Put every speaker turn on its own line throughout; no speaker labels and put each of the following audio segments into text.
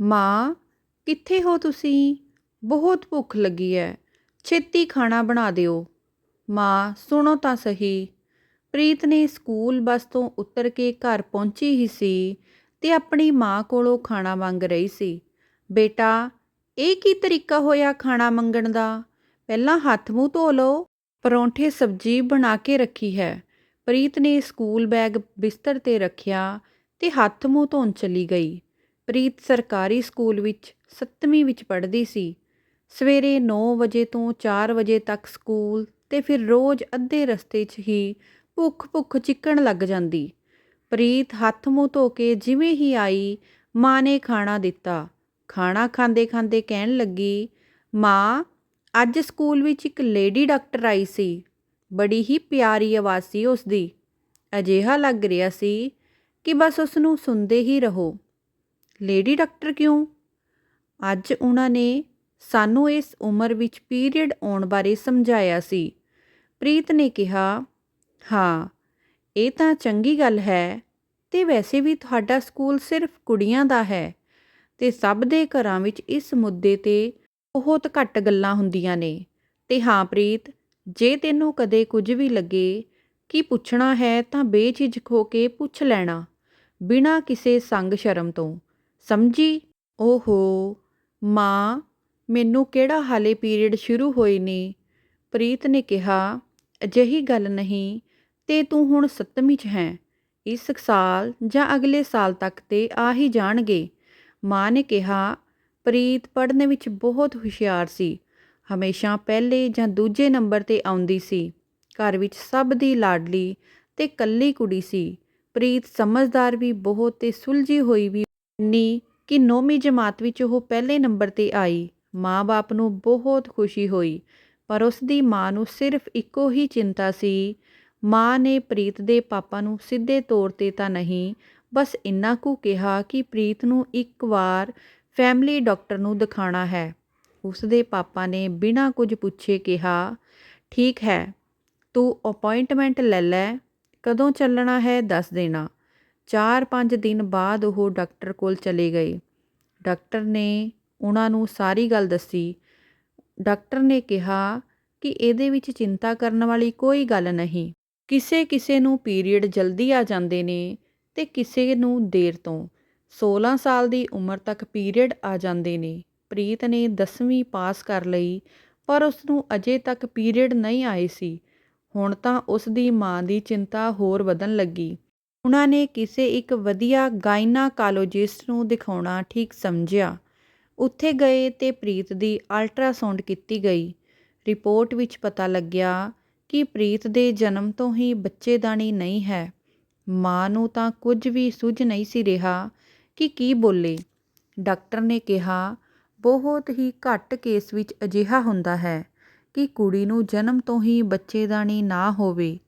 ਮਾਂ, ਕਿੱਥੇ ਹੋ ਤੁਸੀਂ? ਬਹੁਤ ਭੁੱਖ ਲੱਗੀ ਹੈ ਛੇਤੀ ਖਾਣਾ ਬਣਾ ਦਿਓ। ਮਾਂ, ਸੁਣੋ ਤਾਂ ਸਹੀ। ਪ੍ਰੀਤ ਨੇ ਸਕੂਲ ਬੱਸ ਤੋਂ ਉਤਰ ਕੇ ਘਰ ਪਹੁੰਚੀ ਹੀ ਸੀ ਤੇ ਆਪਣੀ ਮਾਂ ਕੋਲੋਂ ਖਾਣਾ ਮੰਗ ਰਹੀ ਸੀ। ਬੇਟਾ, ਇਹ ਕੀ ਤਰੀਕਾ ਹੋਇਆ ਖਾਣਾ ਮੰਗਣ ਦਾ? ਪਹਿਲਾਂ ਹੱਥ ਮੂੰਹ ਧੋ ਲਓ। ਪਰੌਂਠੇ ਸਬਜ਼ੀ ਬਣਾ ਕੇ ਰੱਖੀ ਹੈ। ਪ੍ਰੀਤ ਨੇ ਸਕੂਲ ਬੈਗ ਬਿਸਤਰ ਤੇ ਰੱਖਿਆ ਤੇ ਹੱਥ ਮੂੰਹ ਧੋਣ ਚਲੀ ਗਈ। ਪ੍ਰੀਤ ਸਰਕਾਰੀ ਸਕੂਲ ਵਿੱਚ ਸੱਤਵੀਂ ਵਿੱਚ ਪੜ੍ਹਦੀ ਸੀ। ਸਵੇਰੇ 9 ਵਜੇ ਤੋਂ 4 ਵਜੇ ਤੱਕ ਸਕੂਲ ਤੇ ਫਿਰ ਰੋਜ਼ ਅੱਧੇ ਰਸਤੇ 'ਚ ਹੀ ਭੁੱਖ ਭੁੱਖ ਚਿੱਕਣ ਲੱਗ ਜਾਂਦੀ। ਪ੍ਰੀਤ ਹੱਥ ਮੂੰਹ ਧੋ ਕੇ ਜਿਵੇਂ ਹੀ ਆਈ, ਮਾਂ ਨੇ ਖਾਣਾ ਦਿੱਤਾ। ਖਾਣਾ ਖਾਂਦੇ ਖਾਂਦੇ ਕਹਿਣ ਲੱਗੀ, ਮਾਂ, ਅੱਜ ਸਕੂਲ ਵਿੱਚ ਇੱਕ ਲੇਡੀ ਡਾਕਟਰ ਆਈ ਸੀ। ਬੜੀ ਹੀ ਪਿਆਰੀ ਆਵਾਜ਼ ਸੀ ਉਸ ਦੀ ਅਜਿਹਾ ਲੱਗ ਰਿਹਾ ਸੀ ਕਿ ਬਸ ਉਸ ਨੂੰ ਸੁਣਦੇ ਹੀ ਰਹੋ। ਲੇਡੀ ਡਾਕਟਰ ਕਿਉਂ? ਅੱਜ ਉਹਨਾਂ ਨੇ ਸਾਨੂੰ ਇਸ ਉਮਰ ਵਿੱਚ ਪੀਰੀਅਡ ਆਉਣ ਬਾਰੇ ਸਮਝਾਇਆ ਸੀ। ਪ੍ਰੀਤ ਨੇ ਕਿਹਾ, ਹਾਂ, ਇਹ ਤਾਂ ਚੰਗੀ ਗੱਲ ਹੈ ਤੇ ਵੈਸੇ ਵੀ ਤੁਹਾਡਾ ਸਕੂਲ ਸਿਰਫ ਕੁੜੀਆਂ ਦਾ ਹੈ ਤੇ ਸਭ ਦੇ ਘਰਾਂ ਵਿੱਚ ਇਸ ਮੁੱਦੇ ਤੇ ਬਹੁਤ ਘੱਟ ਗੱਲਾਂ ਹੁੰਦੀਆਂ ਨੇ। ਤੇ ਹਾਂ, ਪ੍ਰੀਤ, ਜੇ ਤੈਨੂੰ ਕਦੇ ਕੁਝ ਵੀ ਲੱਗੇ ਕਿ ਪੁੱਛਣਾ ਹੈ ਤਾਂ ਬੇਝਿਜਕ ਹੋ ਕੇ ਪੁੱਛ ਲੈਣਾ, ਬਿਨਾਂ ਕਿਸੇ ਸੰਗ ਸ਼ਰਮ ਤੋਂ। ਸਮਝੀ? ਓਹੋ, ਮਾਂ, ਮੈਨੂੰ ਕਿਹੜਾ ਹਾਲੇ ਪੀਰੀਅਡ ਸ਼ੁਰੂ ਹੋਏ ਨੇ? ਪ੍ਰੀਤ ਨੇ ਕਿਹਾ, ਅਜਿਹੀ ਗੱਲ ਨਹੀਂ, ਤੇ ਤੂੰ ਹੁਣ ਸੱਤਵੀਂ 'ਚ ਹੈ। ਇਸ ਸਾਲ ਜਾਂ ਅਗਲੇ ਸਾਲ ਤੱਕ ਤੇ ਆ ਹੀ ਜਾਣਗੇ। ਮਾਂ ਨੇ ਕਿਹਾ, ਪ੍ਰੀਤ ਪੜ੍ਹਨ ਵਿੱਚ ਬਹੁਤ ਹੁਸ਼ਿਆਰ ਸੀ। ਹਮੇਸ਼ਾ ਪਹਿਲੇ ਜਾਂ ਦੂਜੇ ਨੰਬਰ ਤੇ ਆਉਂਦੀ ਸੀ। ਘਰ ਵਿੱਚ ਸਭ ਦੀ ਲਾਡਲੀ ਤੇ ਕੱਲੀ ਕੁੜੀ ਸੀ। ਪ੍ਰੀਤ ਸਮਝਦਾਰ ਵੀ ਬਹੁਤ ਤੇ ਸੁਲਝੀ ਹੋਈ ਵੀ ਨੀ ਕਿ ਨੌਵੀਂ ਜਮਾਤ ਵਿੱਚ ਉਹ ਪਹਿਲੇ ਨੰਬਰ ਤੇ ਆਈ। ਮਾਂ-ਬਾਪ ਨੂੰ ਬਹੁਤ ਖੁਸ਼ੀ ਹੋਈ, ਪਰ ਉਸ ਦੀ ਮਾਂ ਨੂੰ ਸਿਰਫ ਇੱਕੋ ਹੀ ਚਿੰਤਾ ਸੀ। ਮਾਂ ਨੇ ਪ੍ਰੀਤ ਦੇ ਪਾਪਾ ਨੂੰ ਸਿੱਧੇ ਤੌਰ ਤੇ ਤਾਂ ਨਹੀਂ, ਬਸ ਇੰਨਾ ਕੁ ਕਿਹਾ ਕਿ ਪ੍ਰੀਤ ਨੂੰ ਇੱਕ ਵਾਰ ਫੈਮਿਲੀ ਡਾਕਟਰ ਨੂੰ ਦਿਖਾਣਾ ਹੈ। ਉਸ ਦੇ ਪਾਪਾ ਨੇ ਬਿਨਾਂ ਕੁਝ ਪੁੱਛੇ ਕਿਹਾ, ਠੀਕ ਹੈ, ਤੂੰ ਅਪਾਇੰਟਮੈਂਟ ਲੈ ਲੈ, ਕਦੋਂ ਚੱਲਣਾ ਹੈ ਦੱਸ ਦੇਣਾ। 4-5 ਦਿਨ ਬਾਅਦ ਉਹ ਡਾਕਟਰ ਕੋਲ ਚਲੇ ਗਏ। ਡਾਕਟਰ ਨੇ ਉਹਨਾਂ ਨੂੰ ਸਾਰੀ ਗੱਲ ਦੱਸੀ। ਡਾਕਟਰ ਨੇ ਕਿਹਾ ਕਿ ਇਹਦੇ ਵਿੱਚ ਚਿੰਤਾ ਕਰਨ ਵਾਲੀ ਕੋਈ ਗੱਲ ਨਹੀਂ। ਕਿਸੇ ਕਿਸੇ ਨੂੰ ਪੀਰੀਅਡ ਜਲਦੀ ਆ ਜਾਂਦੇ ਨੇ ਤੇ ਕਿਸੇ ਨੂੰ ਦੇਰ ਤੋਂ। 16 ਸਾਲ ਦੀ ਉਮਰ ਤੱਕ ਪੀਰੀਅਡ ਆ ਜਾਂਦੇ ਨੇ। ਪ੍ਰੀਤ ਨੇ 10ਵੀਂ ਪਾਸ ਕਰ ਲਈ, ਪਰ ਉਸ ਨੂੰ ਅਜੇ ਤੱਕ ਪੀਰੀਅਡ ਨਹੀਂ ਆਏ ਸੀ। ਹੁਣ ਤਾਂ ਉਸ ਦੀ ਮਾਂ ਦੀ ਚਿੰਤਾ ਹੋਰ ਵਧਣ ਲੱਗੀ। ਉਹਨਾਂ ਨੇ ਕਿਸੇ ਇੱਕ ਵਧੀਆ ਗਾਇਨਾਕਾਲੋਜਿਸਟ ਨੂੰ ਦਿਖਾਉਣਾ ਠੀਕ ਸਮਝਿਆ। ਉੱਥੇ ਗਏ ਅਤੇ ਪ੍ਰੀਤ ਦੀ ਅਲਟਰਾਸਾਊਂਡ ਕੀਤੀ ਗਈ। ਰਿਪੋਰਟ ਵਿੱਚ ਪਤਾ ਲੱਗਿਆ ਕਿ ਪ੍ਰੀਤ ਦੇ ਜਨਮ ਤੋਂ ਹੀ ਬੱਚੇਦਾਨੀ ਨਹੀਂ ਹੈ। ਮਾਂ ਨੂੰ ਤਾਂ ਕੁਝ ਵੀ ਸੁਝ ਨਹੀਂ ਸੀ ਰਿਹਾ ਕਿ ਕੀ ਬੋਲੇ। ਡਾਕਟਰ ਨੇ ਕਿਹਾ, ਬਹੁਤ ਹੀ ਘੱਟ ਕੇਸ ਵਿੱਚ ਅਜਿਹਾ ਹੁੰਦਾ ਹੈ ਕਿ ਕੁੜੀ ਨੂੰ ਜਨਮ ਤੋਂ ਹੀ ਬੱਚੇਦਾਨੀ ਨਾ ਹੋਵੇ।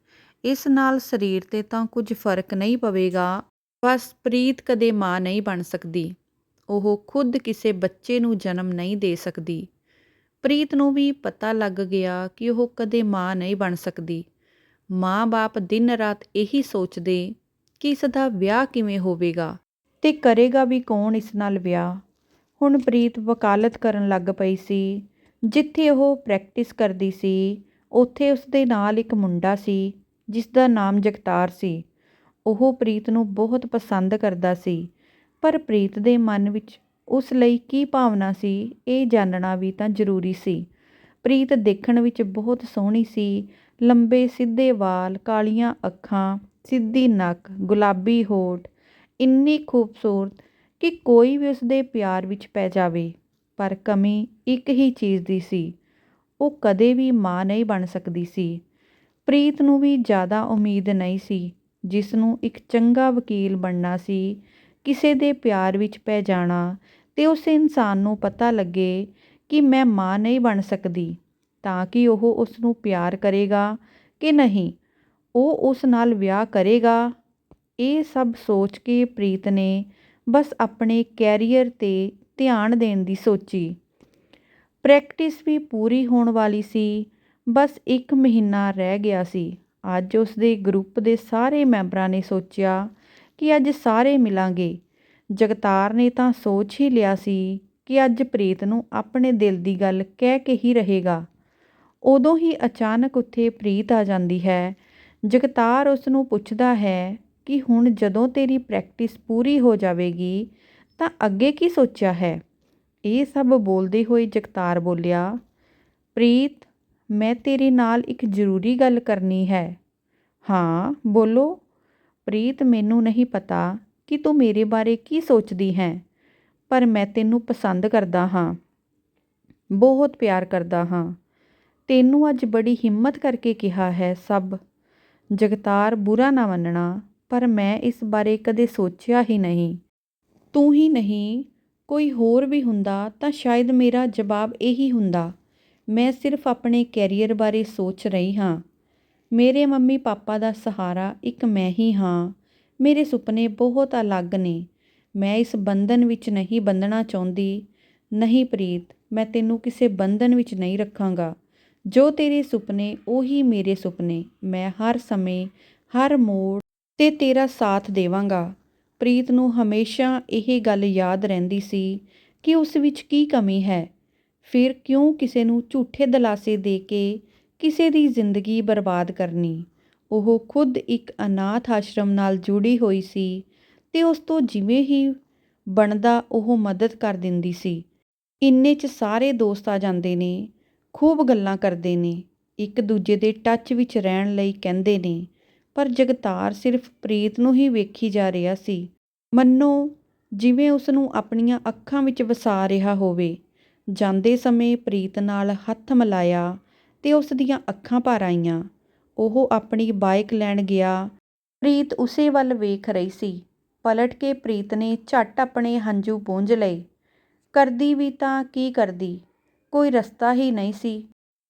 ਇਸ ਨਾਲ ਸਰੀਰ ਤੇ ਤਾਂ ਕੁਝ ਫ਼ਰਕ ਨਹੀਂ ਪਵੇਗਾ, ਬਸ ਪ੍ਰੀਤ ਕਦੇ ਮਾਂ ਨਹੀਂ ਬਣ ਸਕਦੀ। ਉਹ ਖੁਦ ਕਿਸੇ ਬੱਚੇ ਨੂੰ ਜਨਮ ਨਹੀਂ ਦੇ ਸਕਦੀ। ਪ੍ਰੀਤ ਨੂੰ ਵੀ ਪਤਾ ਲੱਗ ਗਿਆ ਕਿ ਉਹ ਕਦੇ ਮਾਂ ਨਹੀਂ ਬਣ ਸਕਦੀ। ਮਾਂ-ਬਾਪ ਦਿਨ ਰਾਤ ਇਹੀ ਸੋਚਦੇ ਕਿ ਇਸ ਦਾ ਵਿਆਹ ਕਿਵੇਂ ਹੋਵੇਗਾ ਤੇ ਕਰੇਗਾ ਵੀ ਕੌਣ ਇਸ ਨਾਲ ਵਿਆਹ। ਹੁਣ ਪ੍ਰੀਤ ਵਕਾਲਤ ਕਰਨ ਲੱਗ ਪਈ ਸੀ। ਜਿੱਥੇ ਉਹ ਪ੍ਰੈਕਟਿਸ ਕਰਦੀ ਸੀ, ਉੱਥੇ ਉਸ ਦੇ ਨਾਲ ਇੱਕ ਮੁੰਡਾ ਸੀ। ਜਿਸ ਦਾ ਨਾਮ ਜਗਤਾਰ ਸੀ। ਉਹ ਪ੍ਰੀਤ ਨੂੰ ਬਹੁਤ ਪਸੰਦ ਕਰਦਾ ਸੀ, ਪਰ ਪ੍ਰੀਤ ਦੇ ਮਨ ਵਿੱਚ ਉਸ ਲਈ ਕੀ ਭਾਵਨਾ ਸੀ, ਇਹ ਜਾਣਨਾ ਵੀ ਤਾਂ ਜ਼ਰੂਰੀ ਸੀ। ਪ੍ਰੀਤ ਦੇਖਣ ਵਿੱਚ ਬਹੁਤ ਸੋਹਣੀ ਸੀ, ਲੰਬੇ ਸਿੱਧੇ ਵਾਲ, ਕਾਲੀਆਂ ਅੱਖਾਂ, ਸਿੱਧੀ ਨੱਕ, ਗੁਲਾਬੀ ਹੋਠ, ਇੰਨੀ ਖੂਬਸੂਰਤ ਕਿ ਕੋਈ ਵੀ ਉਸ ਦੇ ਪਿਆਰ ਵਿੱਚ ਪੈ ਜਾਵੇ, ਪਰ ਕਮੀ ਇੱਕ ਹੀ ਚੀਜ਼ ਦੀ ਸੀ। ਉਹ ਕਦੇ ਵੀ ਮਾਂ ਨਹੀਂ ਬਣ ਸਕਦੀ ਸੀ। ਪ੍ਰੀਤ ਨੂੰ ਵੀ ਜ਼ਿਆਦਾ ਉਮੀਦ ਨਹੀਂ ਸੀ, ਜਿਸ ਨੂੰ ਇੱਕ ਚੰਗਾ ਵਕੀਲ ਬਣਨਾ ਸੀ, ਕਿਸੇ ਦੇ ਪਿਆਰ ਵਿੱਚ ਪੈ ਜਾਣਾ ਅਤੇ ਉਸ ਇਨਸਾਨ ਨੂੰ ਪਤਾ ਲੱਗੇ ਕਿ ਮੈਂ ਮਾਂ ਨਹੀਂ ਬਣ ਸਕਦੀ, ਤਾਂ ਕਿ ਉਹ ਉਸ ਨੂੰ ਪਿਆਰ ਕਰੇਗਾ ਕਿ ਨਹੀਂ, ਉਹ ਉਸ ਨਾਲ ਵਿਆਹ ਕਰੇਗਾ। ਇਹ ਸਭ ਸੋਚ ਕੇ ਪ੍ਰੀਤ ਨੇ ਬਸ ਆਪਣੇ ਕੈਰੀਅਰ ਤੇ ਧਿਆਨ ਦੇਣ ਦੀ ਸੋਚੀ। ਪ੍ਰੈਕਟਿਸ ਵੀ ਪੂਰੀ ਹੋਣ ਵਾਲੀ ਸੀ ਬਸ ਇੱਕ ਮਹੀਨਾ ਰਹਿ ਗਿਆ ਸੀ। ਅੱਜ ਉਸਦੇ ਗਰੁੱਪ ਦੇ ਸਾਰੇ ਮੈਂਬਰਾਂ ਨੇ ਸੋਚਿਆ ਕਿ ਅੱਜ ਸਾਰੇ ਮਿਲਾਂਗੇ। ਜਗਤਾਰ ਨੇ ਤਾਂ ਸੋਚ ਹੀ ਲਿਆ ਸੀ ਕਿ ਅੱਜ ਪ੍ਰੀਤ ਨੂੰ ਆਪਣੇ ਦਿਲ ਦੀ ਗੱਲ ਕਹਿ ਕੇ ਹੀ ਰਹੇਗਾ। ਉਦੋਂ ਹੀ ਅਚਾਨਕ ਉੱਥੇ ਪ੍ਰੀਤ ਆ ਜਾਂਦੀ ਹੈ। ਜਗਤਾਰ ਉਸ ਨੂੰ ਪੁੱਛਦਾ ਹੈ ਕਿ ਹੁਣ ਜਦੋਂ ਤੇਰੀ ਪ੍ਰੈਕਟਿਸ ਪੂਰੀ ਹੋ ਜਾਵੇਗੀ ਤਾਂ ਅੱਗੇ ਕੀ ਸੋਚਿਆ ਹੈ? ਇਹ ਸਭ ਬੋਲਦੇ ਹੋਏ ਜਗਤਾਰ ਬੋਲਿਆ, ਪ੍ਰੀਤ ਮੈਂ ਤੇਰੇ ਨਾਲ ਇੱਕ ਜ਼ਰੂਰੀ ਗੱਲ ਕਰਨੀ ਹੈ। ਹਾਂ, ਬੋਲੋ। ਪ੍ਰੀਤ, ਮੈਨੂੰ ਨਹੀਂ ਪਤਾ ਕਿ ਤੂੰ ਮੇਰੇ ਬਾਰੇ ਕੀ ਸੋਚਦੀ ਹੈ, ਪਰ ਮੈਂ ਤੈਨੂੰ ਪਸੰਦ ਕਰਦਾ ਹਾਂ। ਬਹੁਤ ਪਿਆਰ ਕਰਦਾ ਹਾਂ। ਤੈਨੂੰ ਅੱਜ ਬੜੀ ਹਿੰਮਤ ਕਰਕੇ ਕਿਹਾ ਹੈ ਸਭ। ਜਗਤਾਰ ਬੁਰਾ ਨਾ ਮੰਨਣਾ, ਪਰ ਮੈਂ ਇਸ ਬਾਰੇ ਕਦੇ ਸੋਚਿਆ ਹੀ ਨਹੀਂ। ਤੂੰ ਹੀ ਨਹੀਂ, ਕੋਈ ਹੋਰ ਵੀ ਹੁੰਦਾ ਤਾਂ ਸ਼ਾਇਦ ਮੇਰਾ ਜਵਾਬ ਇਹੀ ਹੁੰਦਾ। ਮੈਂ ਸਿਰਫ ਆਪਣੇ ਕੈਰੀਅਰ ਬਾਰੇ ਸੋਚ ਰਹੀ ਹਾਂ। ਮੇਰੇ ਮੰਮੀ ਪਾਪਾ ਦਾ ਸਹਾਰਾ ਇੱਕ ਮੈਂ ਹੀ ਹਾਂ। ਮੇਰੇ ਸੁਪਨੇ ਬਹੁਤ ਅਲੱਗ ਨੇ। ਮੈਂ ਇਸ ਬੰਧਨ ਵਿੱਚ ਨਹੀਂ ਬੰਧਣਾ ਚਾਹੁੰਦੀ। ਨਹੀਂ ਪ੍ਰੀਤ, ਮੈਂ ਤੈਨੂੰ ਕਿਸੇ ਬੰਧਨ ਵਿੱਚ ਨਹੀਂ ਰੱਖਾਂਗਾ। ਜੋ ਤੇਰੇ ਸੁਪਨੇ, ਉਹੀ ਮੇਰੇ ਸੁਪਨੇ। ਮੈਂ ਹਰ ਸਮੇਂ, ਹਰ ਮੋੜ ਤੇ ਤੇਰਾ ਸਾਥ ਦੇਵਾਂਗਾ। ਪ੍ਰੀਤ ਨੂੰ ਹਮੇਸ਼ਾ ਇਹ ਗੱਲ ਯਾਦ ਰਹਿੰਦੀ ਸੀ ਕਿ ਉਸ ਵਿੱਚ ਕੀ ਕਮੀ ਹੈ। ਫਿਰ ਕਿਉਂ ਕਿਸੇ ਨੂੰ ਝੂਠੇ ਦਿਲਾਸੇ ਦੇ ਕੇ ਕਿਸੇ ਦੀ ਜ਼ਿੰਦਗੀ ਬਰਬਾਦ ਕਰਨੀ? ਉਹ ਖੁਦ ਇੱਕ ਅਨਾਥ ਆਸ਼ਰਮ ਨਾਲ ਜੁੜੀ ਹੋਈ ਸੀ ਤੇ ਉਸ ਤੋਂ ਜਿਵੇਂ ਹੀ ਬਣਦਾ ਉਹ ਮਦਦ ਕਰ ਦਿੰਦੀ ਸੀ। ਇੰਨੇ 'ਚ ਸਾਰੇ ਦੋਸਤ ਆ ਜਾਂਦੇ ਨੇ, ਖੂਬ ਗੱਲਾਂ ਕਰਦੇ ਨੇ, ਇੱਕ ਦੂਜੇ ਦੇ ਟੱਚ ਵਿੱਚ ਰਹਿਣ ਲਈ ਕਹਿੰਦੇ ਨੇ, ਪਰ ਜਗਤਾਰ ਸਿਰਫ ਪ੍ਰੀਤ ਨੂੰ ਹੀ ਵੇਖੀ ਜਾ ਰਿਹਾ ਸੀ। ਮੰਨੋ, ਜਿਵੇਂ ਉਸ ਨੂੰ ਆਪਣੀਆਂ ਅੱਖਾਂ ਵਿੱਚ ਵਸਾ ਰਿਹਾ ਹੋਵੇ ਜਾਂਦੇ ਸਮੇਂ ਪ੍ਰੀਤ ਨਾਲ ਹੱਥ ਮਿਲਾਇਆ ਅਤੇ ਉਸ ਦੀਆਂ ਅੱਖਾਂ ਭਰ ਆਈਆਂ। ਉਹ ਆਪਣੀ ਬਾਈਕ ਲੈਣ ਗਿਆ। ਪ੍ਰੀਤ ਉਸੇ ਵੱਲ ਵੇਖ ਰਹੀ ਸੀ। ਪਲਟ ਕੇ ਪ੍ਰੀਤ ਨੇ ਝੱਟ ਆਪਣੇ ਹੰਝੂ ਪੂੰਝ ਲਏ। ਕਰਦੀ ਵੀ ਤਾਂ ਕੀ ਕਰਦੀ? ਕੋਈ ਰਸਤਾ ਹੀ ਨਹੀਂ ਸੀ।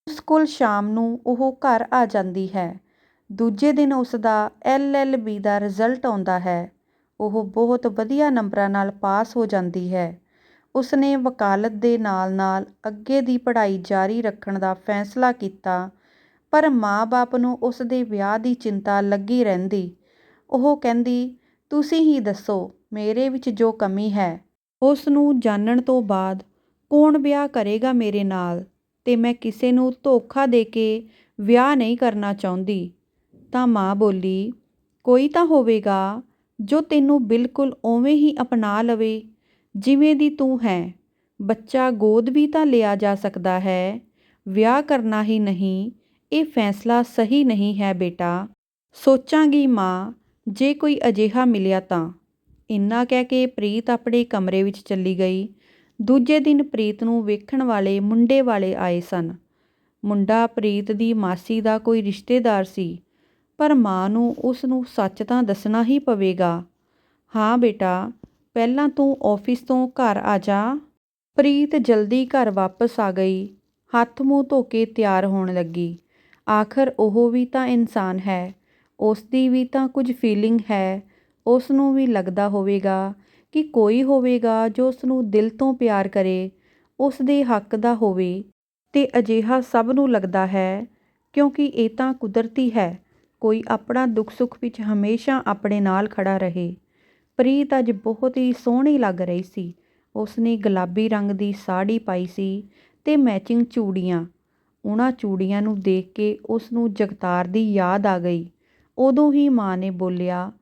ਉਸ ਕੋਲ ਸ਼ਾਮ ਨੂੰ ਉਹ ਘਰ ਆ ਜਾਂਦੀ ਹੈ। ਦੂਜੇ ਦਿਨ ਉਸ ਦਾ ਐਲ ਬੀ ਦਾ ਰਿਜ਼ਲਟ ਆਉਂਦਾ ਹੈ। ਉਹ ਬਹੁਤ ਵਧੀਆ ਨੰਬਰਾਂ ਨਾਲ ਪਾਸ ਹੋ ਜਾਂਦੀ ਹੈ। ਉਸਨੇ ਵਕਾਲਤ ਦੇ ਨਾਲ-ਨਾਲ ਅੱਗੇ ਦੀ ਪੜ੍ਹਾਈ ਜਾਰੀ ਰੱਖਣ ਦਾ ਫੈਸਲਾ ਕੀਤਾ, ਪਰ ਮਾਂ-ਬਾਪ ਨੂੰ ਉਸ ਦੇ ਵਿਆਹ ਦੀ ਚਿੰਤਾ ਲੱਗੀ ਰਹਿੰਦੀ। ਉਹ ਕਹਿੰਦੀ, ਤੁਸੀਂ ਹੀ ਦੱਸੋ, ਮੇਰੇ ਵਿੱਚ ਜੋ ਕਮੀ ਹੈ, ਉਸ ਨੂੰ ਜਾਣਨ ਤੋਂ ਬਾਅਦ ਕੌਣ ਵਿਆਹ ਕਰੇਗਾ ਮੇਰੇ ਨਾਲ? ਤੇ ਮੈਂ ਕਿਸੇ ਨੂੰ ਧੋਖਾ ਦੇ ਕੇ ਵਿਆਹ ਨਹੀਂ ਕਰਨਾ ਚਾਹੁੰਦੀ। ਤਾਂ ਮਾਂ ਬੋਲੀ, ਕੋਈ ਤਾਂ ਹੋਵੇਗਾ, ਜੋ ਤੈਨੂੰ ਬਿਲਕੁਲ ਉਵੇਂ ਹੀ ਅਪਣਾ ਲਵੇ ਜਿਵੇਂ ਦੀ ਤੂੰ ਹੈ। ਬੱਚਾ ਗੋਦ ਵੀ ਤਾਂ ਲਿਆ ਜਾ ਸਕਦਾ ਹੈ। ਵਿਆਹ ਕਰਨਾ ਹੀ ਨਹੀਂ, ਇਹ ਫੈਸਲਾ ਸਹੀ ਨਹੀਂ ਹੈ ਬੇਟਾ। ਸੋਚਾਂਗੀ ਮਾਂ, ਜੇ ਕੋਈ ਅਜਿਹਾ ਮਿਲਿਆ ਤਾਂ। ਇੰਨਾ ਕਹਿ ਕੇ ਪ੍ਰੀਤ ਆਪਣੇ ਕਮਰੇ ਵਿੱਚ ਚੱਲੀ ਗਈ। ਦੂਜੇ ਦਿਨ ਪ੍ਰੀਤ ਨੂੰ ਵੇਖਣ ਵਾਲੇ ਮੁੰਡੇ ਵਾਲੇ ਆਏ ਸਨ। ਮੁੰਡਾ ਪ੍ਰੀਤ ਦੀ ਮਾਸੀ ਦਾ ਕੋਈ ਰਿਸ਼ਤੇਦਾਰ ਸੀ, ਪਰ ਮਾਂ ਨੂੰ ਉਸ ਨੂੰ ਸੱਚ ਤਾਂ ਦੱਸਣਾ ਹੀ ਪਵੇਗਾ। ਹਾਂ ਬੇਟਾ ਪਹਿਲਾਂ ਤੂੰ ਆਫਿਸ ਤੋਂ ਘਰ ਆ ਜਾ। ਪ੍ਰੀਤ ਜਲਦੀ ਘਰ ਵਾਪਸ ਆ ਗਈ। ਹੱਥ ਮੂੰਹ ਧੋ ਕੇ ਤਿਆਰ ਹੋਣ ਲੱਗੀ। ਆਖਰ ਉਹ ਵੀ ਤਾਂ ਇਨਸਾਨ ਹੈ। ਉਸ ਦੀ ਵੀ ਤਾਂ ਕੁਝ ਫੀਲਿੰਗ ਹੈ। ਉਸ ਨੂੰ ਵੀ ਲੱਗਦਾ ਹੋਵੇਗਾ ਕਿ ਕੋਈ ਹੋਵੇਗਾ ਜੋ ਉਸ ਨੂੰ ਦਿਲ ਤੋਂ ਪਿਆਰ ਕਰੇ। ਉਸ ਦੇ ਹੱਕ ਦਾ ਹੋਵੇ ਤੇ ਅਜਿਹਾ ਸਭ ਨੂੰ ਲੱਗਦਾ ਹੈ, ਕਿਉਂਕਿ ਇਹ ਤਾਂ ਕੁਦਰਤੀ ਹੈ। ਕੋਈ ਆਪਣਾ ਦੁੱਖ ਸੁੱਖ ਵਿੱਚ ਹਮੇਸ਼ਾ ਆਪਣੇ ਨਾਲ ਖੜਾ ਰਹੇ। ਪ੍ਰੀਤ ਅੱਜ ਬਹੁਤ ਹੀ ਸੋਹਣੀ ਲੱਗ ਰਹੀ ਸੀ। ਉਸਨੇ ਗੁਲਾਬੀ ਰੰਗ ਦੀ ਸਾੜੀ ਪਾਈ ਸੀ ਤੇ ਮੈਚਿੰਗ ਚੂੜੀਆਂ। ਉਹਨਾਂ ਚੂੜੀਆਂ ਨੂੰ ਦੇਖ ਕੇ ਉਸ ਨੂੰ ਜਗਤਾਰ ਦੀ ਯਾਦ ਆ ਗਈ। ਉਦੋਂ ਹੀ ਮਾਂ ਨੇ ਬੋਲਿਆ,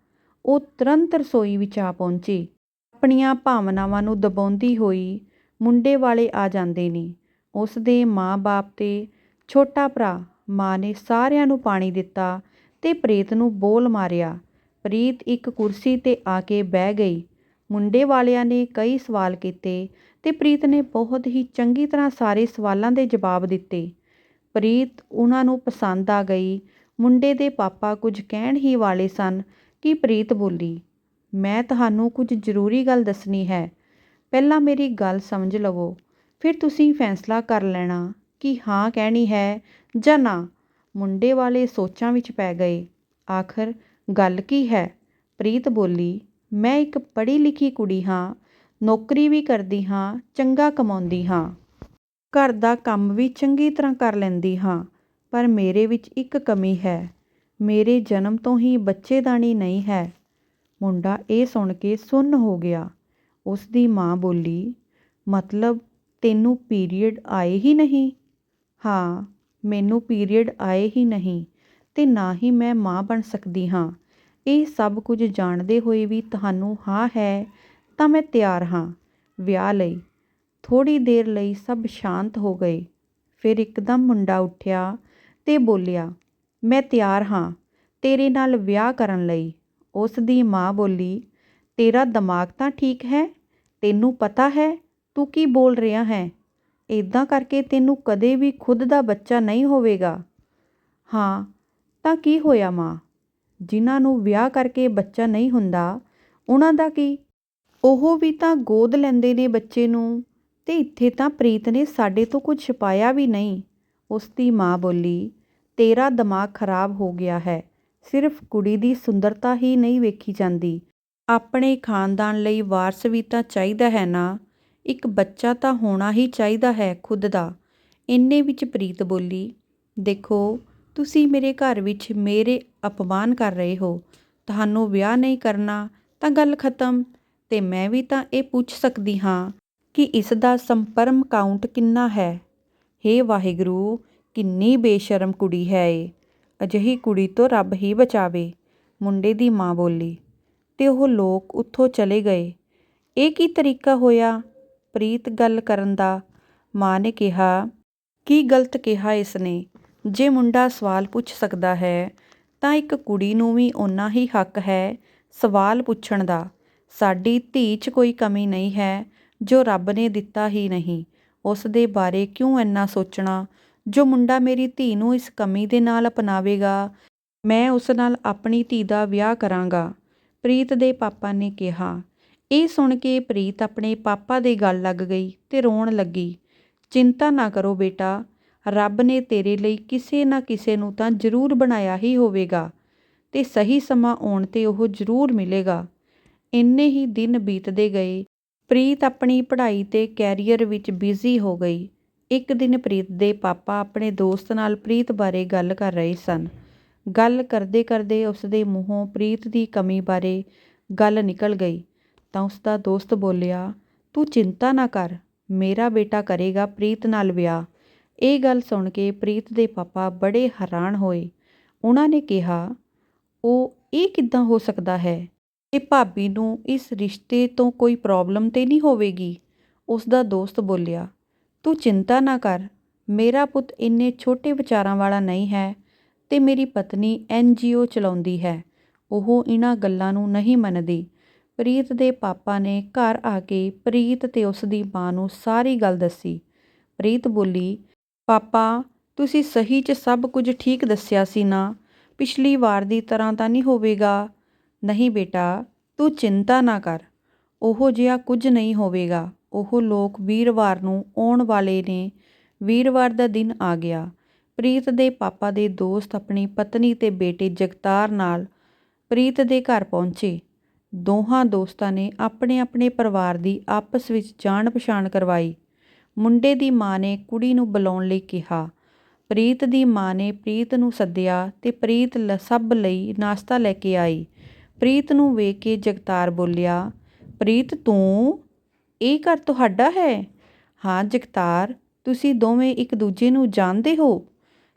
ਉਹ ਤੁਰੰਤ ਰਸੋਈ ਵਿੱਚ ਆ ਪਹੁੰਚੀ। ਆਪਣੀਆਂ ਭਾਵਨਾਵਾਂ ਨੂੰ ਦਬਾਉਂਦੀ ਹੋਈ ਮੁੰਡੇ ਵਾਲੇ ਆ ਜਾਂਦੇ ਨੇ। ਉਸ ਦੇ ਮਾਂ-ਬਾਪ ਤੇ ਛੋਟਾ ਭਰਾ ਮਾਂ ਨੇ ਸਾਰਿਆਂ ਨੂੰ ਪਾਣੀ ਦਿੱਤਾ ਤੇ ਪ੍ਰੀਤ ਨੂੰ ਬੋਲ ਮਾਰਿਆ ਪ੍ਰੀਤ ਇੱਕ ਕੁਰਸੀ ਤੇ ਆ ਕੇ ਬਹਿ ਗਈ। ਮੁੰਡੇ ਵਾਲਿਆਂ ਨੇ ਕਈ ਸਵਾਲ ਕੀਤੇ ਅਤੇ ਪ੍ਰੀਤ ਨੇ ਬਹੁਤ ਹੀ ਚੰਗੀ ਤਰ੍ਹਾਂ ਸਾਰੇ ਸਵਾਲਾਂ ਦੇ ਜਵਾਬ ਦਿੱਤੇ। ਪ੍ਰੀਤ ਉਹਨਾਂ ਨੂੰ ਪਸੰਦ ਆ ਗਈ। ਮੁੰਡੇ ਦੇ ਪਾਪਾ ਕੁਝ ਕਹਿਣ ਹੀ ਵਾਲੇ ਸਨ ਕਿ ਪ੍ਰੀਤ ਬੋਲੀ, ਮੈਂ ਤੁਹਾਨੂੰ ਕੁਝ ਜ਼ਰੂਰੀ ਗੱਲ ਦੱਸਣੀ ਹੈ। ਪਹਿਲਾਂ ਮੇਰੀ ਗੱਲ ਸਮਝ ਲਵੋ, ਫਿਰ ਤੁਸੀਂ ਫੈਸਲਾ ਕਰ ਲੈਣਾ ਕਿ ਹਾਂ ਕਹਿਣੀ ਹੈ ਜਾਂ ਨਾ। ਮੁੰਡੇ ਵਾਲੇ ਸੋਚਾਂ ਵਿੱਚ ਪੈ ਗਏ। ਆਖਰ ਗੱਲ ਕੀ ਹੈ? ਪ੍ਰੀਤ ਬੋਲੀ, ਮੈਂ ਇੱਕ ਪੜ੍ਹੀ ਲਿਖੀ ਕੁੜੀ ਹਾਂ, ਨੌਕਰੀ ਵੀ ਕਰਦੀ ਹਾਂ, ਚੰਗਾ ਕਮਾਉਂਦੀ ਹਾਂ। ਘਰ ਦਾ ਕੰਮ ਵੀ ਚੰਗੀ ਤਰ੍ਹਾਂ ਕਰ ਲੈਂਦੀ ਹਾਂ, ਪਰ ਮੇਰੇ ਵਿੱਚ ਇੱਕ ਕਮੀ ਹੈ। ਮੇਰੇ ਜਨਮ ਤੋਂ ਹੀ ਬੱਚੇਦਾਨੀ ਨਹੀਂ ਹੈ। ਮੁੰਡਾ ਇਹ ਸੁਣ ਕੇ ਸੁੰਨ ਹੋ ਗਿਆ। ਉਸ ਦੀ ਮਾਂ ਬੋਲੀ, ਮਤਲਬ ਤੈਨੂੰ ਪੀਰੀਅਡ ਆਏ ਹੀ ਨਹੀਂ? ਹਾਂ, ਮੈਨੂੰ ਪੀਰੀਅਡ ਆਏ ਹੀ ਨਹੀਂ। ਅਤੇ ਨਾ ਹੀ ਮੈਂ ਮਾਂ ਬਣ ਸਕਦੀ ਹਾਂ। ਇਹ ਸਭ ਕੁਝ ਜਾਣਦੇ ਹੋਏ ਵੀ ਤੁਹਾਨੂੰ ਹਾਂ ਹੈ ਤਾਂ ਮੈਂ ਤਿਆਰ ਹਾਂ। ਵਿਆਹ ਲਈ ਥੋੜ੍ਹੀ ਦੇਰ ਲਈ ਸਭ ਸ਼ਾਂਤ ਹੋ ਗਏ। ਫਿਰ ਇੱਕਦਮ ਮੁੰਡਾ ਉੱਠਿਆ ਅਤੇ ਬੋਲਿਆ, ਮੈਂ ਤਿਆਰ ਹਾਂ ਤੇਰੇ ਨਾਲ ਵਿਆਹ ਕਰਨ ਲਈ। ਉਸ ਦੀ ਮਾਂ ਬੋਲੀ, ਤੇਰਾ ਦਿਮਾਗ ਤਾਂ ਠੀਕ ਹੈ? ਤੈਨੂੰ ਪਤਾ ਹੈ? ਤੂੰ ਕੀ ਬੋਲ ਰਿਹਾ ਹੈ? ਇੱਦਾਂ ਕਰਕੇ ਤੈਨੂੰ ਕਦੇ ਵੀ ਖੁਦ ਦਾ ਬੱਚਾ ਨਹੀਂ ਹੋਵੇਗਾ? ਹਾਂ ਤਾਂ ਕੀ ਹੋਇਆ ਮਾਂ? ਜਿਨ੍ਹਾਂ ਨੂੰ ਵਿਆਹ ਕਰਕੇ ਬੱਚਾ ਨਹੀਂ ਹੁੰਦਾ, ਉਹਨਾਂ ਦਾ ਕੀ? ਉਹ ਵੀ ਤਾਂ ਗੋਦ ਲੈਂਦੇ ਨੇ ਬੱਚੇ ਨੂੰ ਤੇ ਇੱਥੇ ਤਾਂ ਪ੍ਰੀਤ ਨੇ ਸਾਡੇ ਤੋਂ ਕੁਝ ਛੁਪਾਇਆ ਵੀ ਨਹੀਂ। ਉਸ ਦੀ ਮਾਂ ਬੋਲੀ, ਤੇਰਾ ਦਿਮਾਗ ਖਰਾਬ ਹੋ ਗਿਆ ਹੈ, ਸਿਰਫ ਕੁੜੀ ਦੀ ਸੁੰਦਰਤਾ ਹੀ ਨਹੀਂ ਵੇਖੀ ਜਾਂਦੀ। ਆਪਣੇ ਖਾਨਦਾਨ ਲਈ ਵਾਰਸ ਵੀ ਤਾਂ ਚਾਹੀਦਾ ਹੈ ਨਾ, ਇੱਕ ਬੱਚਾ ਤਾਂ ਹੋਣਾ ਹੀ ਚਾਹੀਦਾ ਹੈ ਖੁਦ ਦਾ। ਇੰਨੇ ਵਿੱਚ ਪ੍ਰੀਤ ਬੋਲੀ, ਦੇਖੋ ਤੁਸੀਂ ਮੇਰੇ ਘਰ ਵਿੱਚ ਮੇਰੇ ਅਪਮਾਨ ਕਰ ਰਹੇ ਹੋ, ਤੁਹਾਨੂੰ ਵਿਆਹ ਨਹੀਂ ਕਰਨਾ ਤਾਂ ਗੱਲ ਖਤਮ। ਅਤੇ ਮੈਂ ਵੀ ਤਾਂ ਇਹ ਪੁੱਛ ਸਕਦੀ ਹਾਂ ਕਿ ਇਸ ਦਾ ਸੰਪਰਮ ਕਾਊਂਟ ਕਿੰਨਾ ਹੈ? ਹੇ ਵਾਹਿਗੁਰੂ, ਕਿੰਨੀ ਬੇਸ਼ਰਮ ਕੁੜੀ ਹੈ ਇਹ। ਅਜਿਹੀ ਕੁੜੀ ਤੋਂ ਰੱਬ ਹੀ ਬਚਾਵੇ, ਮੁੰਡੇ ਦੀ ਮਾਂ ਬੋਲੀ। ਤੇ ਉਹ ਲੋਕ ਉੱਥੋਂ ਚਲੇ ਗਏ। ਇਹ ਕੀ ਤਰੀਕਾ ਹੋਇਆ? ਪ੍ਰੀਤ ਗੱਲ ਕਰਨ ਦਾ ਮਾਂ ਨੇ ਕਿਹਾ, ਕੀ ਗਲਤ ਕਿਹਾ ਇਸ ਨੇ? ਜੇ ਮੁੰਡਾ ਸਵਾਲ ਪੁੱਛ ਸਕਦਾ ਹੈ, ਤਾਂ ਇੱਕ ਕੁੜੀ ਨੂੰ ਵੀ ਓਨਾ ਹੀ ਹੱਕ ਹੈ ਸਵਾਲ ਪੁੱਛਣ ਦਾ। ਸਾਡੀ ਧੀ 'ਚ ਕੋਈ ਕਮੀ ਨਹੀਂ ਹੈ, ਜੋ ਰੱਬ ਨੇ ਦਿੱਤਾ ਹੀ ਨਹੀਂ। ਉਸ ਦੇ ਬਾਰੇ ਕਿਉਂ ਇੰਨਾ ਸੋਚਣਾ? ਜੋ ਮੁੰਡਾ ਮੇਰੀ ਧੀ ਨੂੰ ਇਸ ਕਮੀ ਦੇ ਨਾਲ ਅਪਣਾਵੇਗਾ, ਮੈਂ ਉਸ ਨਾਲ ਆਪਣੀ ਧੀ ਦਾ ਵਿਆਹ ਕਰਾਂਗਾ। ਪ੍ਰੀਤ ਦੇ ਪਾਪਾ ਨੇ ਕਿਹਾ। ਇਹ ਸੁਣ ਕੇ ਪ੍ਰੀਤ ਆਪਣੇ ਪਾਪਾ ਦੇ ਗੱਲ ਲੱਗ ਗਈ ਤੇ ਰੋਣ ਲੱਗੀ। ਚਿੰਤਾ ਨਾ ਕਰੋ ਬੇਟਾ ਰੱਬ ਨੇ ਤੇਰੇ ਲਈ ਕਿਸੇ ਨਾ ਕਿਸੇ ਨੂੰ ਤਾਂ ਜ਼ਰੂਰ ਬਣਾਇਆ ਹੀ ਹੋਵੇਗਾ ਅਤੇ ਸਹੀ ਸਮਾਂ ਆਉਣ ਤੇ ਉਹ ਜ਼ਰੂਰ ਮਿਲੇਗਾ। ਇੰਨੇ ਹੀ ਦਿਨ ਬੀਤਦੇ ਗਏ। ਪ੍ਰੀਤ ਆਪਣੀ ਪੜ੍ਹਾਈ ਅਤੇ ਕੈਰੀਅਰ ਵਿੱਚ ਬਿਜ਼ੀ ਹੋ ਗਈ। ਇੱਕ ਦਿਨ ਪ੍ਰੀਤ ਦੇ ਪਾਪਾ ਆਪਣੇ ਦੋਸਤ ਨਾਲ ਪ੍ਰੀਤ ਬਾਰੇ ਗੱਲ ਕਰ ਰਹੇ ਸਨ। ਗੱਲ ਕਰਦੇ ਕਰਦੇ ਉਸ ਦੇ ਮੂੰਹੋਂ ਪ੍ਰੀਤ ਦੀ ਕਮੀ ਬਾਰੇ ਗੱਲ ਨਿਕਲ ਗਈ। ਤਾਂ ਉਸ ਦਾ ਦੋਸਤ ਬੋਲਿਆ, ਤੂੰ ਚਿੰਤਾ ਨਾ ਕਰ, ਮੇਰਾ ਬੇਟਾ ਕਰੇਗਾ ਪ੍ਰੀਤ ਨਾਲ ਵਿਆਹ। ਇਹ ਗੱਲ ਸੁਣ ਕੇ ਪ੍ਰੀਤ ਦੇ ਪਾਪਾ ਬੜੇ ਹੈਰਾਨ ਹੋਏ। ਉਹਨਾਂ ਨੇ ਕਿਹਾ, ਉਹ, ਇਹ ਕਿੱਦਾਂ ਹੋ ਸਕਦਾ ਹੈ? ਇਹ ਭਾਬੀ ਨੂੰ ਇਸ ਰਿਸ਼ਤੇ ਤੋਂ ਕੋਈ ਪ੍ਰੋਬਲਮ ਤੇ ਨਹੀਂ ਹੋਵੇਗੀ? ਉਸ ਦਾ ਦੋਸਤ ਬੋਲਿਆ, ਤੂੰ ਚਿੰਤਾ ਨਾ ਕਰ। ਮੇਰਾ ਪੁੱਤ ਇੰਨੇ ਛੋਟੇ ਵਿਚਾਰਾਂ ਵਾਲਾ ਨਹੀਂ ਹੈ ਤੇ ਮੇਰੀ ਪਤਨੀ ਐਨ ਜੀ ਓ ਚਲਾਉਂਦੀ ਹੈ। ਉਹ ਇਹਨਾਂ ਗੱਲਾਂ ਨੂੰ ਨਹੀਂ ਮੰਨਦੀ। ਪ੍ਰੀਤ ਦੇ ਪਾਪਾ ਨੇ ਘਰ ਆ ਕੇ ਪ੍ਰੀਤ ਤੇ ਉਸ ਦੀ ਮਾਂ ਨੂੰ ਸਾਰੀ ਗੱਲ ਦੱਸੀ। ਪ੍ਰੀਤ ਬੋਲੀ ਪਾਪਾ, ਤੁਸੀਂ ਸਹੀ 'ਚ ਸਭ ਕੁਝ ਠੀਕ ਦੱਸਿਆ ਸੀ ਨਾ। ਪਿਛਲੀ ਵਾਰ ਦੀ ਤਰ੍ਹਾਂ ਤਾਂ ਨਹੀਂ ਹੋਵੇਗਾ। ਨਹੀਂ ਬੇਟਾ, ਤੂੰ ਚਿੰਤਾ ਨਾ ਕਰ। ਉਹੋ ਜਿਹਾ ਕੁਝ ਨਹੀਂ ਹੋਵੇਗਾ। ਉਹ ਲੋਕ ਵੀਰਵਾਰ ਨੂੰ ਆਉਣ ਵਾਲੇ ਨੇ। ਵੀਰਵਾਰ ਦਾ ਦਿਨ ਆ ਗਿਆ। ਪ੍ਰੀਤ ਦੇ ਪਾਪਾ ਦੇ ਦੋਸਤ ਆਪਣੀ ਪਤਨੀ ਤੇ ਬੇਟੇ ਜਗਤਾਰ ਨਾਲ ਪ੍ਰੀਤ ਦੇ ਘਰ ਪਹੁੰਚੇ। ਦੋਹਾਂ ਦੋਸਤਾਂ ਨੇ ਆਪਣੇ ਆਪਣੇ ਪਰਿਵਾਰ ਦੀ ਆਪਸ ਵਿੱਚ ਜਾਣ ਪਛਾਣ ਕਰਵਾਈ। ਮੁੰਡੇ ਦੀ ਮਾਂ ਨੇ ਕੁੜੀ ਨੂੰ ਬੁਲਾਉਣ ਲਈ ਕਿਹਾ। ਪ੍ਰੀਤ ਦੀ ਮਾਂ ਨੇ ਪ੍ਰੀਤ ਨੂੰ ਸੱਦਿਆ ਤੇ ਪ੍ਰੀਤ ਸਭ ਲਈ ਨਾਸ਼ਤਾ ਲੈ ਕੇ ਆਈ। ਪ੍ਰੀਤ ਨੂੰ ਵੇਖ ਕੇ ਜਗਤਾਰ ਬੋਲਿਆ, ਪ੍ਰੀਤ, ਤੂੰ? ਇਹ ਘਰ ਤੁਹਾਡਾ ਹੈ? ਹਾਂ ਜਗਤਾਰ, ਤੁਸੀਂ ਦੋਵੇਂ ਇੱਕ ਦੂਜੇ ਨੂੰ ਜਾਣਦੇ ਹੋ?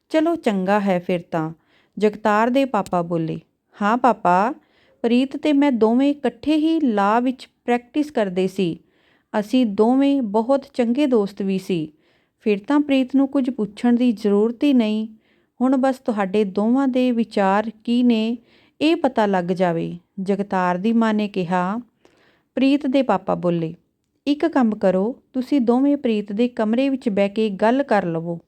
ਚਲੋ ਚੰਗਾ ਹੈ ਫਿਰ ਤਾਂ। ਜਗਤਾਰ ਦੇ ਪਾਪਾ ਬੋਲੇ, ਹਾਂ ਪਾਪਾ, ਪ੍ਰੀਤ ਤੇ ਮੈਂ ਦੋਵੇਂ ਇਕੱਠੇ ਹੀ ਲਾ ਵਿੱਚ ਪ੍ਰੈਕਟਿਸ ਕਰਦੇ ਸੀ। ਅਸੀਂ ਦੋਵੇਂ ਬਹੁਤ ਚੰਗੇ ਦੋਸਤ ਵੀ ਸੀ। ਫਿਰ ਤਾਂ ਪ੍ਰੀਤ ਨੂੰ ਕੁਝ ਪੁੱਛਣ ਦੀ ਜ਼ਰੂਰਤ ਹੀ ਨਹੀਂ। ਹੁਣ ਬਸ ਤੁਹਾਡੇ ਦੋਵਾਂ ਦੇ ਵਿਚਾਰ ਕੀ ਨੇ, ਇਹ ਪਤਾ ਲੱਗ ਜਾਵੇ। ਜਗਤਾਰ ਦੀ ਮਾਂ ਨੇ ਕਿਹਾ, ਪ੍ਰੀਤ ਦੇ ਪਾਪਾ ਬੋਲੇ, ਇੱਕ ਕੰਮ ਕਰੋ, ਤੁਸੀਂ ਦੋਵੇਂ ਪ੍ਰੀਤ ਦੇ ਕਮਰੇ ਵਿੱਚ ਬਹਿ ਕੇ ਗੱਲ ਕਰ ਲਵੋ।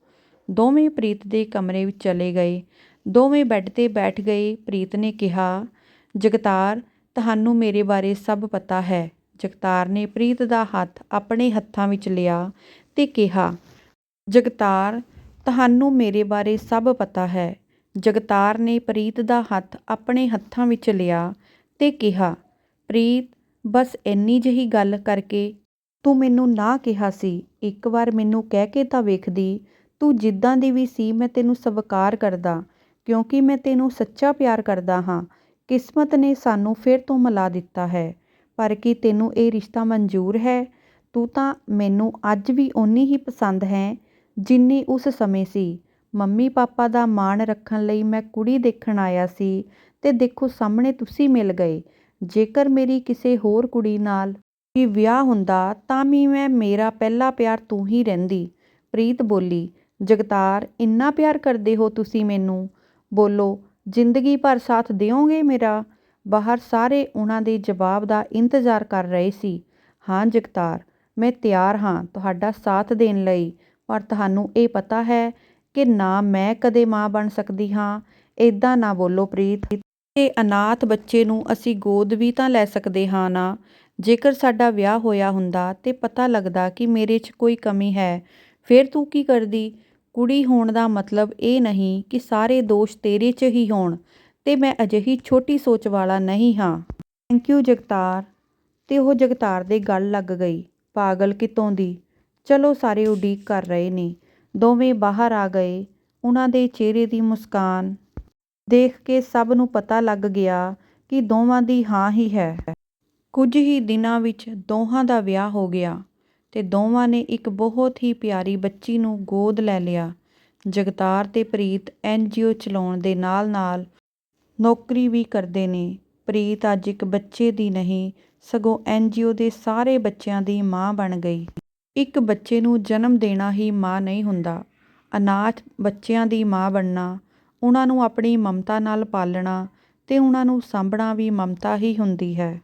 ਦੋਵੇਂ ਪ੍ਰੀਤ ਦੇ ਕਮਰੇ ਵਿੱਚ ਚਲੇ ਗਏ। ਦੋਵੇਂ ਬੈੱਡ ਤੇ ਬੈਠ ਗਏ। ਪ੍ਰੀਤ ਨੇ ਕਿਹਾ, ਜਗਤਾਰ, ਤੁਹਾਨੂੰ ਮੇਰੇ ਬਾਰੇ ਸਭ ਪਤਾ ਹੈ। ਜਗਤਾਰ ਨੇ ਪ੍ਰੀਤ ਦਾ ਹੱਥ ਆਪਣੇ ਹੱਥਾਂ ਵਿੱਚ ਲਿਆ ਤੇ ਕਿਹਾ, ਜਗਤਾਰ, ਤੁਹਾਨੂੰ ਮੇਰੇ ਬਾਰੇ ਸਭ ਪਤਾ ਹੈ। ਜਗਤਾਰ ਨੇ ਪ੍ਰੀਤ ਦਾ ਹੱਥ ਆਪਣੇ ਹੱਥਾਂ ਵਿੱਚ ਲਿਆ ਤੇ ਕਿਹਾ, ਪ੍ਰੀਤ, ਬਸ ਇੰਨੀ ਜਿਹੀ ਗੱਲ ਕਰਕੇ ਤੂੰ ਮੈਨੂੰ ਨਾ ਕਿਹਾ ਸੀ। ਇੱਕ ਵਾਰ ਮੈਨੂੰ ਕਹਿ ਕੇ ਤਾਂ ਵੇਖਦੀ, ਤੂੰ ਜਿੱਦਾਂ ਦੀ ਵੀ ਸੀ ਮੈਂ ਤੈਨੂੰ ਸਵੀਕਾਰ ਕਰਦਾ, ਕਿਉਂਕਿ ਮੈਂ ਤੈਨੂੰ ਸੱਚਾ ਪਿਆਰ ਕਰਦਾ ਹਾਂ। ਕਿਸਮਤ ਨੇ ਸਾਨੂੰ ਫਿਰ ਤੋਂ ਮਿਲਾ ਦਿੱਤਾ ਹੈ। ਪਰ ਕੀ ਤੈਨੂੰ ਇਹ ਰਿਸ਼ਤਾ ਮਨਜ਼ੂਰ ਹੈ? ਤੂੰ ਤਾਂ ਮੈਨੂੰ ਅੱਜ ਵੀ ਓਨੀ ਹੀ ਪਸੰਦ ਹੈ ਜਿੰਨੀ ਉਸ ਸਮੇਂ ਸੀ। ਮੰਮੀ ਪਾਪਾ ਦਾ ਮਾਣ ਰੱਖਣ ਲਈ ਮੈਂ ਕੁੜੀ ਦੇਖਣ ਆਇਆ ਸੀ ਅਤੇ ਦੇਖੋ ਸਾਹਮਣੇ ਤੁਸੀਂ ਮਿਲ ਗਏ। ਜੇਕਰ ਮੇਰੀ ਕਿਸੇ ਹੋਰ ਕੁੜੀ ਨਾਲ ਵੀ ਵਿਆਹ ਹੁੰਦਾ ਤਾਂ ਵੀ ਮੈਂ ਮੇਰਾ ਪਹਿਲਾ ਪਿਆਰ ਤੂੰ ਹੀ ਰਹਿੰਦੀ। ਪ੍ਰੀਤ ਬੋਲੀ, ਜਗਤਾਰ, ਇੰਨਾ ਪਿਆਰ ਕਰਦੇ ਹੋ ਤੁਸੀਂ ਮੈਨੂੰ? ਬੋਲੋ, ਜ਼ਿੰਦਗੀ ਭਰ ਸਾਥ ਦਿਓਗੇ ਮੇਰਾ? ਬਾਹਰ ਸਾਰੇ ਉਹਨਾਂ ਦੇ ਜਵਾਬ ਦਾ ਇੰਤਜ਼ਾਰ ਕਰ ਰਹੇ ਸੀ। ਹਾਂ, ਜਗਤਾਰ, ਮੈਂ ਤਿਆਰ ਹਾਂ ਤੁਹਾਡਾ ਸਾਥ ਦੇਣ ਲਈ, ਪਰ ਤੁਹਾਨੂੰ ਇਹ ਪਤਾ ਹੈ ਕਿ ਨਾ ਮੈਂ ਕਦੇ ਮਾਂ ਬਣ ਸਕਦੀ ਹਾਂ। ਇਦਾਂ ਨਾ ਬੋਲੋ ਪ੍ਰੀਤ। ਤੇ ਅਨਾਥ ਬੱਚੇ ਨੂੰ ਅਸੀਂ ਗੋਦ ਵੀ ਤਾਂ ਲੈ ਸਕਦੇ ਹਾਂ ਨਾ। ਜੇਕਰ ਸਾਡਾ ਵਿਆਹ ਹੋਇਆ ਹੁੰਦਾ ਤੇ ਪਤਾ ਲੱਗਦਾ ਕਿ ਮੇਰੇ 'ਚ ਕੋਈ ਕਮੀ ਹੈ, ਫਿਰ ਤੂੰ ਕੀ ਕਰਦੀ? ਕੁੜੀ ਹੋਣ ਦਾ ਮਤਲਬ ਇਹ ਨਹੀਂ ਕਿ ਸਾਰੇ ਦੋਸ਼ ਤੇਰੇ 'ਚ ਹੀ ਹੋਣ। ਅਤੇ ਮੈਂ ਅਜਿਹੀ ਛੋਟੀ ਸੋਚ ਵਾਲਾ ਨਹੀਂ ਹਾਂ। Thank you Jagtar. ਅਤੇ ਉਹ ਜਗਤਾਰ ਦੇ ਗਲ ਲੱਗ ਗਈ। ਪਾਗਲ ਕਿਤੋਂ ਦੀ? ਚਲੋ ਸਾਰੇ ਉਡੀਕ ਕਰ ਰਹੇ ਨੇ। ਦੋਵੇਂ ਬਾਹਰ ਆ ਗਏ। ਉਹਨਾਂ ਦੇ ਚਿਹਰੇ ਦੀ ਮੁਸਕਾਨ ਦੇਖ ਕੇ ਸਭ ਨੂੰ ਪਤਾ ਲੱਗ ਗਿਆ ਕਿ ਦੋਵਾਂ ਦੀ ਹਾਂ ਹੀ ਹੈ। ਕੁਝ ਹੀ ਦਿਨਾਂ ਵਿੱਚ ਦੋਹਾਂ ਦਾ ਵਿਆਹ ਹੋ ਗਿਆ ਤੇ ਦੋਵਾਂ ਨੇ ਇੱਕ ਬਹੁਤ ਹੀ ਪਿਆਰੀ ਬੱਚੀ ਨੂੰ ਗੋਦ ਲੈ ਲਿਆ। ਜਗਤਾਰ ਤੇ ਪ੍ਰੀਤ ਐਨਜੀਓ ਚਲਾਉਣ ਦੇ ਨਾਲ-ਨਾਲ ਨੌਕਰੀ ਵੀ ਕਰਦੇ ਨੇ। ਪ੍ਰੀਤ ਅੱਜ ਇੱਕ ਬੱਚੇ ਦੀ ਨਹੀਂ, ਸਗੋਂ ਐੱਨ ਜੀ ਓ ਦੇ ਸਾਰੇ ਬੱਚਿਆਂ ਦੀ ਮਾਂ ਬਣ ਗਈ। ਇੱਕ ਬੱਚੇ ਨੂੰ ਜਨਮ ਦੇਣਾ ਹੀ ਮਾਂ ਨਹੀਂ ਹੁੰਦਾ। ਅਨਾਥ ਬੱਚਿਆਂ ਦੀ ਮਾਂ ਬਣਨਾ ਉਹਨਾਂ ਨੂੰ ਆਪਣੀ ਮਮਤਾ ਨਾਲ ਪਾਲਣਾ ਅਤੇ ਉਹਨਾਂ ਨੂੰ ਸਾਂਭਣਾ ਵੀ ਮਮਤਾ ਹੀ ਹੁੰਦੀ ਹੈ।